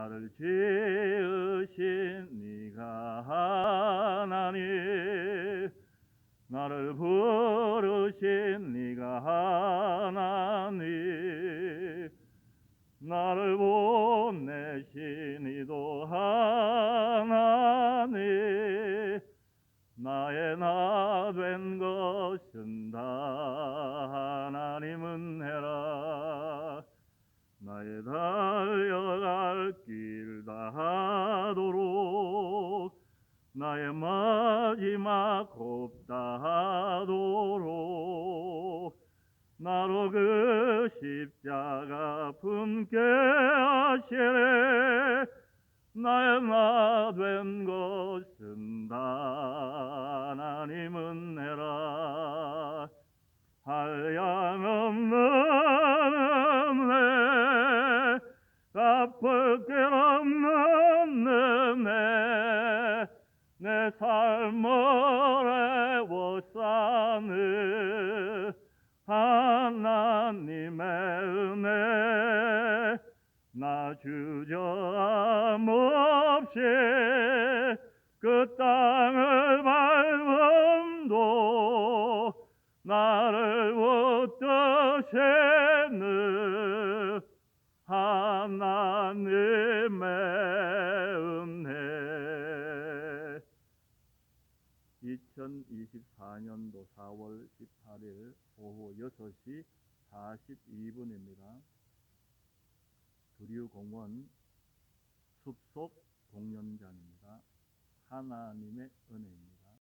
나를 지으신 네가 하나님. 나를 부르신 네가 하나님. 나를 보내신 이도 하나님. 나의 나 된 것은 다 하나님은 해라 나의 마지막 곱다 하도록 나로 그 십자가 품게 하시래 나의 나된 것은 다 하나님은 해라. 한량없는 은혜 갚을 길없 삶을 애워싸는 하나님의 은혜 나 주저함 없이 그 땅을 2024년도 4월 18일 오후 6시 42분입니다. 두리우공원 숲속 공연장입니다. 하나님의 은혜입니다.